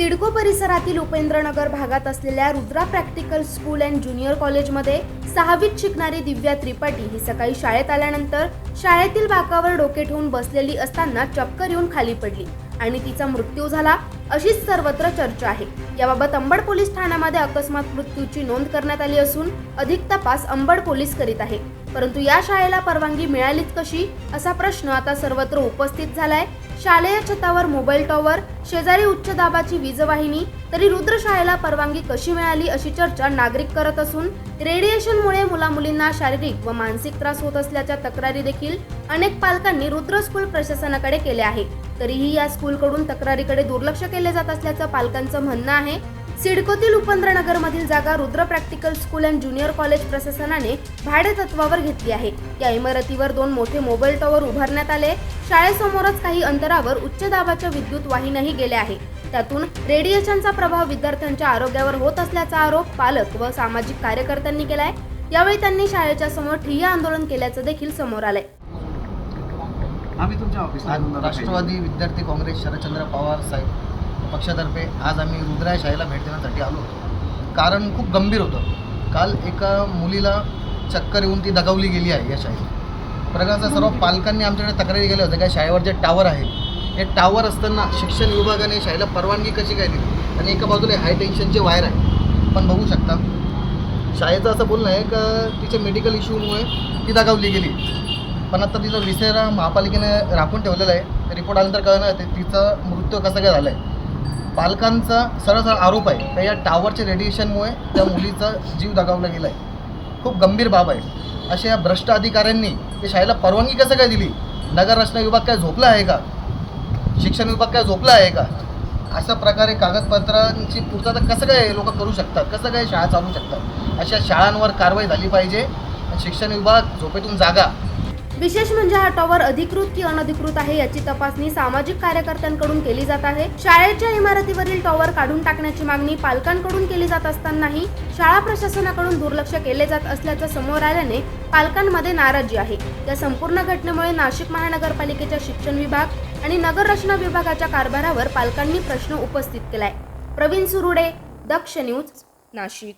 सिडको परिसरातील उपेंद्रनगर भागात असलेल्या Rudra practical school and junior कॉलेजमध्ये सहावीत शिकणारी दिव्या त्रिपाठी ही सकाळी शाळेत आल्यानंतर शाळेतील बाकावर डोके ठेवून बसलेली असताना चक्कर येऊन खाली पडली आणि तिचा मृत्यू झाला अशीच सर्वत्र चर्चा आहे. याबाबत अंबड पोलीस ठाण्यामध्ये अकस्मात मृत्यूची नोंद करण्यात आली असून अधिक तपास अंबड पोलीस करीत आहे. परंतु या शाळेला परवानगी मिळालीच कशी? असा प्रश्न आता सर्वत्र उपस्थित झालाय. शालेय छतावर मोबाईल टॉवर शेजारी उच्च दाबाची वीजवाहिनी तरी रुद्रशाळेला परवानगी कशी मिळाली अशी चर्चा नागरिक करत असून रेडिएशनमुळे मुलामुलींना शारीरिक व मानसिक त्रास होत असल्याच्या तक्रारी देखील अनेक पालकांनी रुद्र स्कूल प्रशासनाकडे केल्या आहे तरीही या स्कूलकडून तक्रारीकडे दुर्लक्ष केले जात असल्याचं पालकांचं म्हणणं आहे. सिडकोतील उपेंद्रनगर मधील जागा Rudra practical school and junior college प्रशासनाने भाडे तत्वावर घेतली आहे. या इमारतीवर दोन मोठे मोबाईल टॉवर उभारण्यात आले शाळेसमोरच काही अंतरावर उच्च दाबाच्या विद्युत वाहिन्याही गेल्या आहे त्यातून रेडिएशनचा प्रभाव विद्यार्थ्यांच्या आरोग्यावर होत असल्याचा आरोप पालक व सामाजिक कार्यकर्त्यांनी केलाय. यावेळी त्यांनी शाळेच्या समोर ठिय्या आंदोलन केल्याचं देखील समोर आलंय. आम्ही तुमच्या ऑफिसला आज राष्ट्रवादी विद्यार्थी काँग्रेस शरदचंद्र पवार साहेब पक्षातर्फे आज आम्ही रुद्राय शाळेला भेट देण्यासाठी आलो होतो. कारण खूप गंभीर होतं. काल एका मुलीला चक्कर येऊन ती दगावली गेली आहे या शाळेत प्रकारचा सर्व पालकांनी आमच्याकडे तक्रारी केल्या होत्या. काय शाळेवर जे टावर आहे हे टावर असताना शिक्षण विभागाने शाळेला परवानगी कशी काय दिली? आणि एका बाजूला हाय टेन्शनचे वायर आहे पण बघू शकता. शाळेचं असं बोलणं आहे का तिच्या मेडिकल इश्यूमुळे ती दगावली गेली. पण आता तिचा विसेरा महापालिकेने राखून ठेवलेला आहे. रिपोर्ट आल्यानंतर कळणार तिचा मृत्यू कसा काय झाला आहे पालकांचा सरळ सरळ आरोप आहे. का या टावरच्या रेडिएशनमुळे त्या मुलीचा जीव दगावला गेला आहे खूप गंभीर बाब आहे. अशा या भ्रष्ट अधिकाऱ्यांनी ते शाळेला परवानगी कसं काय दिली? नगर रचना विभाग काय झोपला आहे का? शिक्षण विभाग काय झोपला आहे का? अशा प्रकारे कागदपत्रांची पूर्तता कसं काय लोक करू शकतात? कसं काय शाळा चालू शकतात? अशा शाळांवर कारवाई झाली पाहिजे. शिक्षण विभाग झोपेतून जागा. विशेष म्हणजे हा टॉवर अधिकृत की अनधिकृत आहे याची तपासणी सामाजिक कार्यकर्त्यांकडून केली जात आहे. शाळेच्या इमारतीवरील टॉवर काढून टाकण्याची मागणी पालकांकडून केली जात असतानाही शाळा प्रशासनाकडून दुर्लक्ष केले जात असल्याचं समोर आल्याने पालकांमध्ये नाराजी आहे. या संपूर्ण घटनेमुळे नाशिक महानगरपालिकेच्या शिक्षण विभाग आणि नगर रचना विभागाच्या कारभारावर पालकांनी प्रश्न उपस्थित केलाय. प्रवीण सुरुडे दक्ष न्यूज नाशिक.